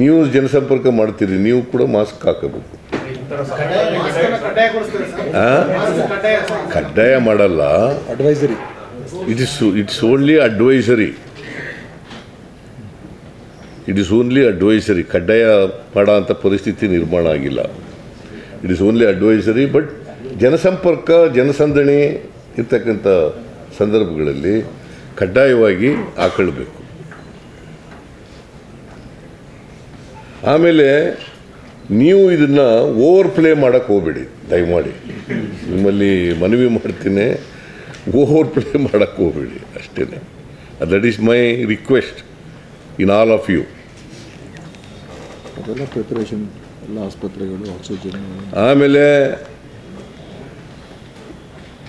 ನೀವು ಜನಸಂಪರ್ಕ ಮಾಡ್ತೀರಿ ನೀವು ಕೂಡ ಮಾಸ್ಕ್ ಹಾಕಬೇಕು? ಕಡ್ಡಾಯ ಮಾಡಲ್ಲ. Advisory it is it's only advisory it is only advisory ಕಡ್ಡಾಯ ಮಾಡೋ ಅಂಥ ಪರಿಸ್ಥಿತಿ ನಿರ್ಮಾಣ ಆಗಿಲ್ಲ. It is only advisory but ಜನಸಂಪರ್ಕ ಜನಸಂದಣಿ ಇರ್ತಕ್ಕಂಥ ಸಂದರ್ಭಗಳಲ್ಲಿ ಕಡ್ಡಾಯವಾಗಿ ಹಾಕೊಳ್ಬೇಕು. ಆಮೇಲೆ ನೀವು ಇದನ್ನು ಓವರ್ ಪ್ಲೇ ಮಾಡೋಕ್ಕೆ ಹೋಗ್ಬೇಡಿ ದಯಮಾಡಿ. ನಿಮ್ಮಲ್ಲಿ ಮನವಿ ಮಾಡ್ತೀನಿ ಓವರ್ ಪ್ಲೇ ಮಾಡೋಕ್ಕೆ ಹೋಗ್ಬೇಡಿ ಅಷ್ಟೇ that is my request in all of you ಅದೆಲ್ಲ ಪ್ರಿಪರೇಷನ್ ಎಲ್ಲ ಆಸ್ಪತ್ರೆಗಳು ಆಕ್ಸಿಜನ್ ಆಮೇಲೆ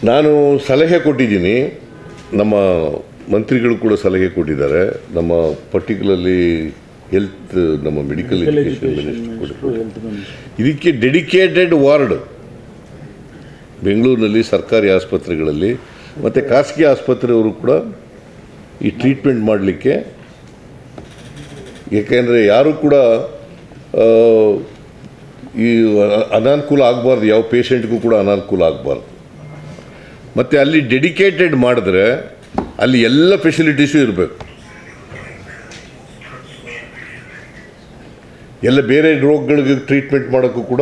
ನಾನು ಸಲಹೆ ಕೊಟ್ಟಿದ್ದೀನಿ ನಮ್ಮ ಮಂತ್ರಿಗಳು ಕೂಡ ಸಲಹೆ ಕೊಟ್ಟಿದ್ದಾರೆ ನಮ್ಮ ಪರ್ಟಿಕ್ಯುಲರ್ಲಿ ಹೆಲ್ತ್ ನಮ್ಮ ಮೆಡಿಕಲ್ ಎಜುಕೇಷನ್ ಮಿನಿಸ್ಟರ್ ಇದಕ್ಕೆ ಡೆಡಿಕೇಟೆಡ್ ವಾರ್ಡ್ ಬೆಂಗಳೂರಿನಲ್ಲಿ ಸರ್ಕಾರಿ ಆಸ್ಪತ್ರೆಗಳಲ್ಲಿ ಮತ್ತು ಖಾಸಗಿ ಆಸ್ಪತ್ರೆಯವರು ಕೂಡ ಈ ಟ್ರೀಟ್ಮೆಂಟ್ ಮಾಡಲಿಕ್ಕೆ. ಏಕೆಂದರೆ ಯಾರು ಕೂಡ ಈ ಅನಾನುಕೂಲ ಆಗಬಾರ್ದು ಯಾವ ಪೇಷಂಟ್ಗೂ ಕೂಡ ಅನಾನುಕೂಲ ಆಗಬಾರ್ದು. ಮತ್ತು ಅಲ್ಲಿ ಡೆಡಿಕೇಟೆಡ್ ಮಾಡಿದ್ರೆ ಅಲ್ಲಿ ಎಲ್ಲ ಫೆಸಿಲಿಟೀಸು ಇರಬೇಕು. ಎಲ್ಲ ಬೇರೆ ರೋಗಗಳಿಗೆ ಟ್ರೀಟ್ಮೆಂಟ್ ಮಾಡೋಕ್ಕೂ ಕೂಡ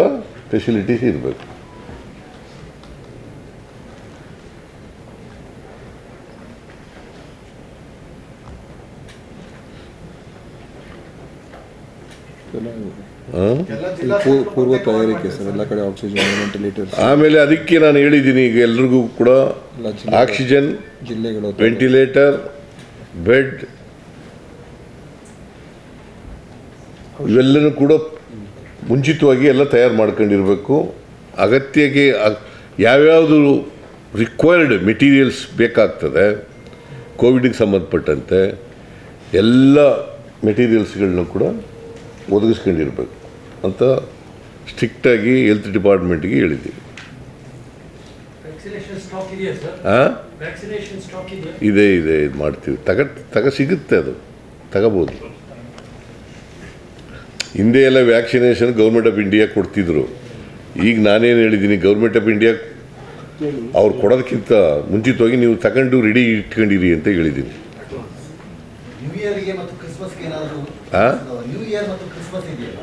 ಫೆಸಿಲಿಟೀಸ್ ಇರಬೇಕು. ಪೂರ್ವ ತಯಾರಿಕೆ ಸರ್ ಎಲ್ಲ ಕಡೆ ಆಕ್ಸಿಜನ್ ವೆಂಟಿಲೇಟರ್ ಆಮೇಲೆ ಅದಕ್ಕೆ ನಾನು ಹೇಳಿದ್ದೀನಿ ಈಗ ಎಲ್ರಿಗೂ ಕೂಡ ಆಕ್ಸಿಜನ್ ಜಿಲ್ಲೆಗಳು ವೆಂಟಿಲೇಟರ್ ಬೆಡ್ ಇವೆಲ್ಲನೂ ಕೂಡ ಮುಂಚಿತವಾಗಿ ಎಲ್ಲ ತಯಾರು ಮಾಡ್ಕೊಂಡಿರಬೇಕು. ಅಗತ್ಯಕ್ಕೆ ಅ- ಯಾವ್ಯಾವುದು ರಿಕ್ವೈರ್ಡ್ ಮೆಟೀರಿಯಲ್ಸ್ ಬೇಕಾಗ್ತದೆ ಕೋವಿಡಿಗೆ ಸಂಬಂಧಪಟ್ಟಂತೆ ಎಲ್ಲ ಮೆಟೀರಿಯಲ್ಸ್ಗಳನ್ನೂ ಕೂಡ ಒದಗಿಸ್ಕೊಂಡಿರಬೇಕು ಅಂತ ಸ್ಟ್ರಿಕ್ಟಾಗಿ ಹೆಲ್ತ್ ಡಿಪಾರ್ಟ್ಮೆಂಟ್ಗೆ ಹೇಳಿದ್ದೀವಿ. ಹಾಂ ಇದೆ ಇದೆ ಇದು ಮಾಡ್ತೀವಿ. ತಗ ತಗ ಸಿಗುತ್ತೆ ಅದು. ತಗೋಬೋದು. ಹಿಂದೆ ಎಲ್ಲ ವ್ಯಾಕ್ಸಿನೇಷನ್ ಗೌರ್ಮೆಂಟ್ ಆಫ್ ಇಂಡಿಯಾ ಕೊಡ್ತಿದ್ರು. ಈಗ ನಾನೇನು ಹೇಳಿದ್ದೀನಿ ಗೌರ್ಮೆಂಟ್ ಆಫ್ ಇಂಡಿಯಾ ಅವ್ರು ಕೊಡೋದಕ್ಕಿಂತ ಮುಂಚಿತವಾಗಿ ನೀವು ತಗೊಂಡು ರೆಡಿ ಇಟ್ಕೊಂಡಿರಿ ಅಂತ ಹೇಳಿದ್ದೀನಿ. ನ್ಯೂ ಇಯರ್ಗೆ ಮತ್ತು ಕ್ರಿಸ್ಮಸ್ಗೆ ಏನಾದರೂ ಆ? ನ್ಯೂ ಇಯರ್ ಮತ್ತು ಕ್ರಿಸ್ಮಸ್ ಇದೆಯಲ್ಲ?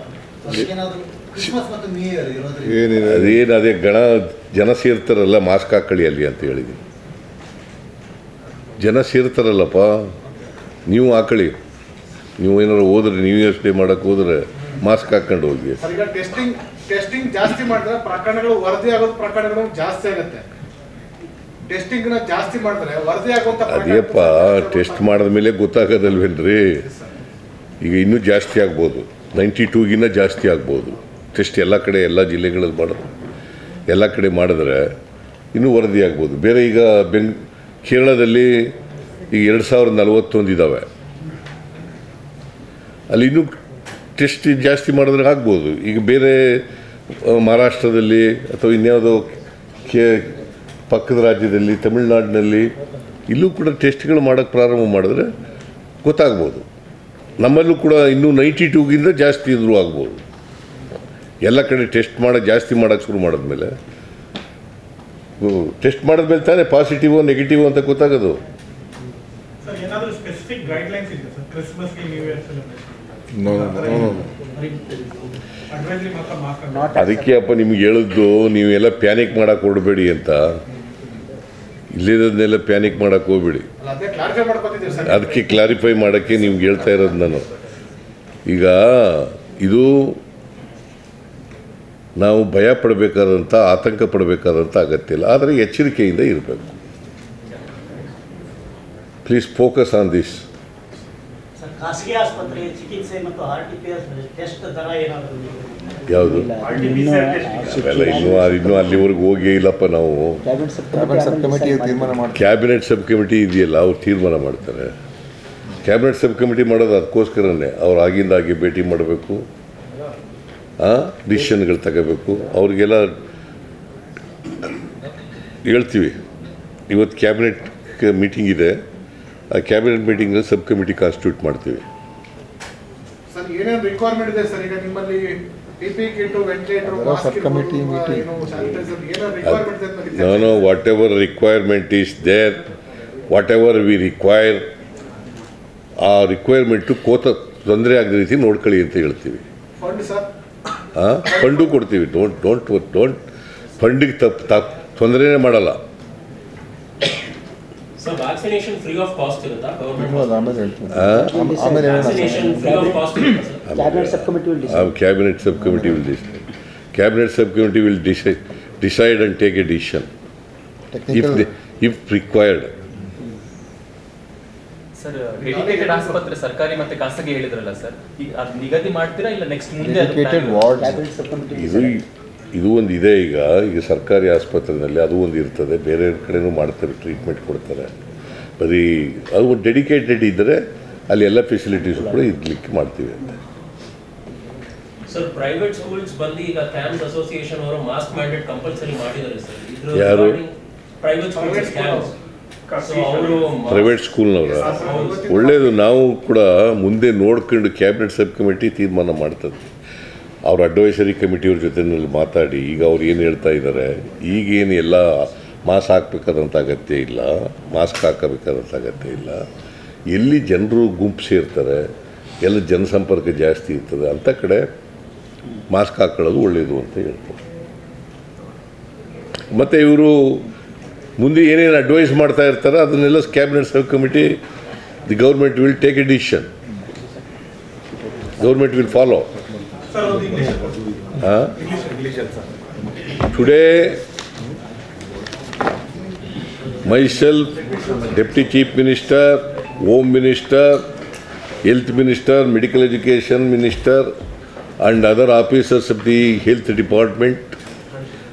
ಅದಕ್ಕೇನಾದರೂ ಕ್ರಿಸ್ಮಸ್ ಮತ್ತು ನ್ಯೂ ಇಯರ್ ಇರೋದ್ರಿಂದ. ಏನಿದೆ? ಅದೇನು ಅದೇ ಗಣ ಜನ ಸೇರ್ತಾರಲ್ಲ ಮಾಸ್ಕ್ ಹಾಕೊಳ್ಳಿ ಅಲ್ಲಿ ಅಂತ ಹೇಳಿದ್ದೀನಿ. ಜನ ಸೇರ್ತಾರಲ್ಲಪ್ಪ. ನೀವು ಹಾಕೊಳ್ಳಿ. ನೀವು ಏನಾರು ಹೋದ್ರೆ ನ್ಯೂ ಇಯರ್ಸ್ ಡೇ ಮಾಡೋಕ್ಕೆ ಹೋದ್ರೆ ಮಾಸ್ಕ್ ಹಾಕೊಂಡು ಹೋಗಿ. ಈಗ ಟೆಸ್ಟಿಂಗ್ ಟೆಸ್ಟಿಂಗ್ ಜಾಸ್ತಿ ಮಾಡಿದ್ರೆ ಪ್ರಕರಣಗಳು ವರದಿ ಆಗೋದು ಪ್ರಕರಣಗಳು ಜಾಸ್ತಿ ಆಗುತ್ತೆ. ಟೆಸ್ಟಿಂಗ್ ಜಾಸ್ತಿ ಮಾಡಿದ್ರೆ ವರದಿ ಆಗುವಂತ ಅದೇಪ್ಪ ಟೆಸ್ಟ್ ಮಾಡಿದ ಮೇಲೆ ಗೊತ್ತಾಗೋದಲ್ವೇನ್ರಿ? ಈಗ ಇನ್ನೂ ಜಾಸ್ತಿ ಆಗ್ಬೋದು. ನೈಂಟಿ ಟೂಗಿನ್ನ ಜಾಸ್ತಿ ಆಗ್ಬೋದು. ಟೆಸ್ಟ್ ಎಲ್ಲ ಕಡೆ ಎಲ್ಲ ಜಿಲ್ಲೆಗಳಲ್ಲಿ ಮಾಡೋದು. ಎಲ್ಲ ಕಡೆ ಮಾಡಿದ್ರೆ ಇನ್ನೂ ವರದಿ ಆಗ್ಬೋದು. ಬೇರೆ ಈಗ ಬೆಂಗ್ ಕೇರಳದಲ್ಲಿ ಈಗ ಎರಡು ಸಾವಿರದ ನಲವತ್ತೊಂದು ಇದ್ದಾವೆ ಅಲ್ಲಿ ಇನ್ನೂ ಟೆಸ್ಟ್ ಜಾಸ್ತಿ ಮಾಡಿದ್ರೆ ಆಗ್ಬೋದು. ಈಗ ಬೇರೆ ಮಹಾರಾಷ್ಟ್ರದಲ್ಲಿ ಅಥವಾ ಇನ್ಯಾವುದೋ ಕೆ, ಪಕ್ಕದ ರಾಜ್ಯದಲ್ಲಿ, ತಮಿಳುನಾಡಿನಲ್ಲಿ ಇಲ್ಲೂ ಕೂಡ ಟೆಸ್ಟ್ಗಳು ಮಾಡೋಕ್ಕೆ ಪ್ರಾರಂಭ ಮಾಡಿದ್ರೆ ಗೊತ್ತಾಗ್ಬೋದು. ನಮ್ಮಲ್ಲೂ ಕೂಡ ಇನ್ನೂ ನೈಂಟಿ ಟೂಗಿಂತ ಜಾಸ್ತಿ ಇದ್ರೂ ಆಗ್ಬೋದು. ಎಲ್ಲ ಕಡೆ ಟೆಸ್ಟ್ ಮಾಡೋಕ್ಕೆ ಜಾಸ್ತಿ ಮಾಡೋಕ್ಕೆ ಶುರು ಮಾಡಿದ್ಮೇಲೆ ಟೆಸ್ಟ್ ಮಾಡಿದ್ಮೇಲೆ ತಾನೇ ಪಾಸಿಟಿವ್, ನೆಗೆಟಿವ್ ಅಂತ ಗೊತ್ತಾಗೋದು. ನೋ ಅದಕ್ಕೆ ಅಪ್ಪ ನಿಮ್ಗೆ ಹೇಳಿದ್ದು, ನೀವೆಲ್ಲ ಪ್ಯಾನಿಕ್ ಮಾಡಕ್ಕೆ ಹೊರಡಬೇಡಿ ಅಂತ. ಇಲ್ಲಿರೋದನ್ನೆಲ್ಲ ಪ್ಯಾನಿಕ್ ಮಾಡಕ್ಕೆ ಹೋಗ್ಬೇಡಿ. ಅದಕ್ಕೆ ಕ್ಲಾರಿಫೈ ಮಾಡೋಕ್ಕೆ ನಿಮ್ಗೆ ಹೇಳ್ತಾ ಇರೋದು ನಾನು. ಈಗ ಇದು ನಾವು ಭಯ ಪಡಬೇಕಾದಂಥ ಆತಂಕ ಪಡಬೇಕಾದಂಥ ಅಗತ್ಯ ಇಲ್ಲ. ಆದರೆ ಎಚ್ಚರಿಕೆಯಿಂದ ಇರಬೇಕು. ಪ್ಲೀಸ್ ಫೋಕಸ್ ಆನ್ ದಿಸ್ ಖಾಸಗಿ ಆಸ್ಪತ್ರೆಯ ಚಿಕಿತ್ಸೆ ಮತ್ತು R T P S test ದರ ಏನಾದರೂ ಯಾವುದು? ಅವೆಲ್ಲ ಇನ್ನೂ ಇನ್ನೂ ಅಲ್ಲಿವರೆಗೂ ಹೋಗೇ ಇಲ್ಲಪ್ಪ ನಾವು. ಕ್ಯಾಬಿನೆಟ್ ಸಬ್ ಕಮಿಟಿ ತೀರ್ಮಾನ ಮಾಡ್ತಾರೆ ಕ್ಯಾಬಿನೆಟ್ ಸಬ್ ಕಮಿಟಿ ಇದೆಯಲ್ಲ ಅವ್ರು ತೀರ್ಮಾನ ಮಾಡ್ತಾರೆ. ಕ್ಯಾಬಿನೆಟ್ ಸಬ್ ಕಮಿಟಿ ಮಾಡೋದು ಅದಕ್ಕೋಸ್ಕರನೇ ಅವ್ರು ಆಗಿಂದ ಹಾಗೆ ಭೇಟಿ ಮಾಡಬೇಕು. ಡಿಸಿಷನ್ಗಳು ತಗೋಬೇಕು. ಅವ್ರಿಗೆಲ್ಲ ಹೇಳ್ತೀವಿ. ಇವತ್ತು ಕ್ಯಾಬಿನೆಟ್ ಮೀಟಿಂಗ್ ಇದೆ. ಆ ಕ್ಯಾಬಿನೆಟ್ ಮೀಟಿಂಗಲ್ಲಿ ಸಬ್ ಕಮಿಟಿ ಕಾನ್ಸ್ಟಿಟ್ಯೂಟ್ ಮಾಡ್ತೀವಿ. Sir sir? ಏನೇನು requirement is there whatever we require ಆ ರಿಕ್ವೈರ್ಮೆಂಟು ಕೋತ ತೊಂದರೆ ಆಗದ ರೀತಿ ನೋಡ್ಕೊಳ್ಳಿ ಅಂತ ಹೇಳ್ತೀವಿ. ಫಂಡ್ ಸರ್ ಹಾಂ ಫಂಡು ಕೊಡ್ತೀವಿ. ಡೋಂಟ್ ಡೋಂಟ್ ಡೋಂಟ್ ಫಂಡಿಗೆ ತಪ್ಪು ತಪ್ಪು ತೊಂದರೆನೇ ಮಾಡಲ್ಲ. Sir vaccination free of cost ಇರುತ್ತಾ? ಆಮೇಲೆ ಹೇಳೋಣ free of cost cabinet sub committee will decide decide and take a decision if if required. Sir dedicated ಆಸ್ಪತ್ರೆ ಸರ್ಕಾರಿ ಮತ್ತೆ ಖಾಸಗಿ ಹೇಳಿದ್ರಲ್ಲ ಸರ್ ಈಗ ಅದು ನಿಗದಿ ಮಾಡ್ತೀರಾ ಇಲ್ಲ ನೆಕ್ಸ್ಟ್ ಮುಂದೆ ಇದು ಒಂದು ಇದೆ ಈಗ. ಈಗ ಸರ್ಕಾರಿ ಆಸ್ಪತ್ರೆಯಲ್ಲಿ ಅದು ಒಂದು ಇರ್ತದೆ. ಬೇರೆ ಕಡೆನೂ ಮಾಡ್ತಾರೆ ಟ್ರೀಟ್ಮೆಂಟ್ ಕೊಡ್ತಾರೆ. ಬರೀ ಅದು ಒಂದು ಡೆಡಿಕೇಟೆಡ್ ಇದ್ದರೆ ಅಲ್ಲಿ ಎಲ್ಲ ಫೆಸಿಲಿಟೀಸ್ ಕೂಡ ಇರ್ಲಿಕ್ಕೆ ಮಾಡ್ತೀವಿ ಅಂತ. ಸರ್ ಪ್ರೈವೇಟ್ ಸ್ಕೂಲ್ಸ್ ಬಂದು ಈಗ ಕ್ಯಾಂಪ್ಸ್ ಅಸೋಸಿಯೇಷನ್ ಅವರು ಮಾಸ್ಕ್ ಮ್ಯಾಂಡೇಟ್ ಕಂಪಲ್ಸರಿ ಮಾಡಿದ್ದಾರೆ ಸರ್ ಯಾರು? ಪ್ರೈವೇಟ್ ಸ್ಕೂಲ್ಸ್ ಕ್ಯಾಂಪ್ಸ್ ಪ್ರೈವೇಟ್ ಸ್ಕೂಲ್ನವರ ಒಳ್ಳೆಯದು ನಾವು ಕೂಡ ಮುಂದೆ ನೋಡ್ಕೊಂಡು ಕ್ಯಾಬಿನೆಟ್ ಸಬ್ ಕಮಿಟಿ ತೀರ್ಮಾನ ಮಾಡ್ತದೆ. ಅವ್ರ ಅಡ್ವೈಸರಿ ಕಮಿಟಿಯವ್ರ ಜೊತೆನಲ್ಲಿ ಮಾತಾಡಿ, ಈಗ ಅವ್ರು ಏನು ಹೇಳ್ತಾ ಇದ್ದಾರೆ ಈಗೇನು ಎಲ್ಲ ಮಾಸ್ಕ್ ಹಾಕ್ಬೇಕಾದಂಥ ಅಗತ್ಯ ಇಲ್ಲ, ಮಾಸ್ಕ್ ಹಾಕಬೇಕಾದಂಥ ಅಗತ್ಯ ಇಲ್ಲ. ಎಲ್ಲಿ ಜನರು ಗುಂಪು ಸೇರ್ತಾರೆ, ಎಲ್ಲ ಜನಸಂಪರ್ಕ ಜಾಸ್ತಿ ಇರ್ತದೆ ಅಂಥ ಕಡೆ ಮಾಸ್ಕ್ ಹಾಕೊಳ್ಳೋದು ಒಳ್ಳೆಯದು ಅಂತ ಹೇಳ್ತಾರೆ. ಮತ್ತು ಇವರು ಮುಂದೆ ಏನೇನು ಅಡ್ವೈಸ್ ಮಾಡ್ತಾ ಇರ್ತಾರೆ, ಅದನ್ನೆಲ್ಲ cabinet sub committee the government will take a decision government will follow today myself, Deputy Chief Minister, Home Minister, Health Minister, Medical Education Minister, and other officers of the Health Department,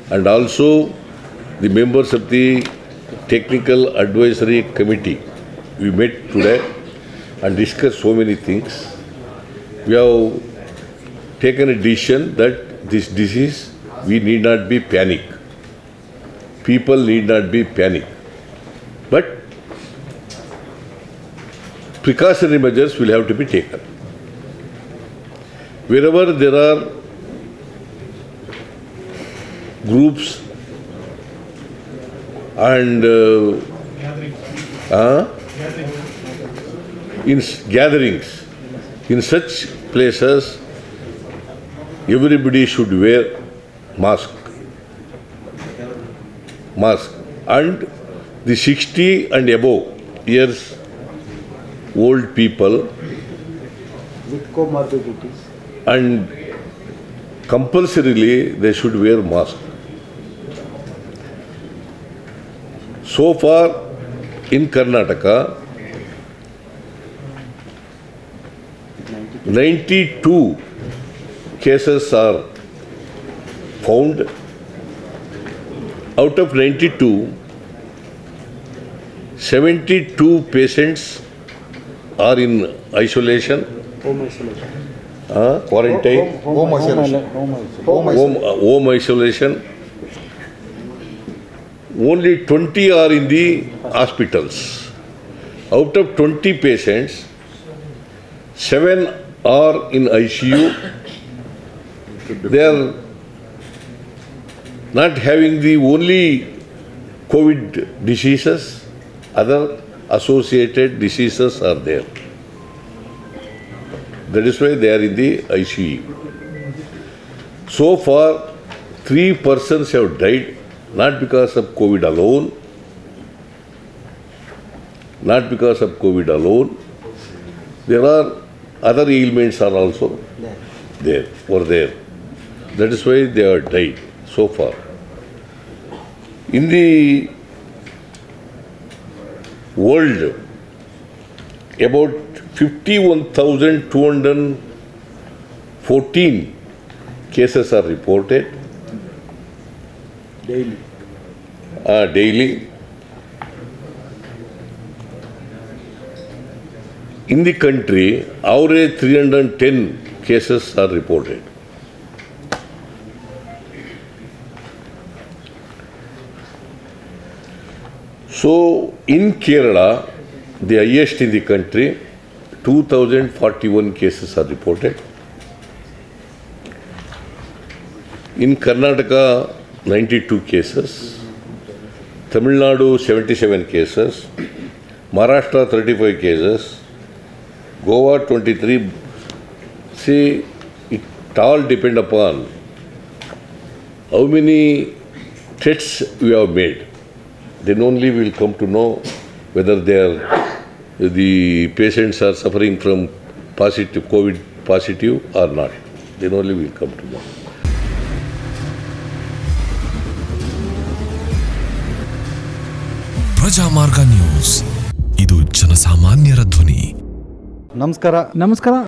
and also the members of the Technical Advisory Committee. We met today and discussed so many things. We have taken a decision that this disease, we need not be panic. People need not be panic. But precautionary measures will have to be taken. Wherever there are groups and uh, uh, in gatherings, in such places, everybody should wear mask. Mask. And the 60 and above years old people with comorbidities and compulsorily they should wear mask. So far in Karnataka, 92 cases are found. Out of 92, 72 patients are in isolation, home isolation. uh, quarantine, Home isolation. Home home, uh, home isolation. Only 20 are in the hospitals. Out of 20 patients, 7 are in ICU they are not having the only COVID diseases, other associated diseases are there. That is why they are in the ICU. So far, three persons have died, not because of COVID alone, not because of COVID alone. There are other ailments are also there, were there. That is why they are died so far. In the world, about 51,214 cases are reported daily uh, daily. In the country, average 310 cases are reported. So, in Kerala, the highest in the country, 2,041 cases are reported. In Karnataka, 92 cases. Tamil Nadu, 77 cases. Maharashtra, 35 cases. Goa, 23. See, it all depend upon how many tests we have made. Then only we will come to know whether they are, the patients are suffering from positive, COVID positive or not. Then only we will come to know. Prajamarga news ಇದು ಜನಸಾಮಾನ್ಯರ ಧ್ವನಿ ನಮಸ್ಕಾರ ನಮಸ್ಕಾರ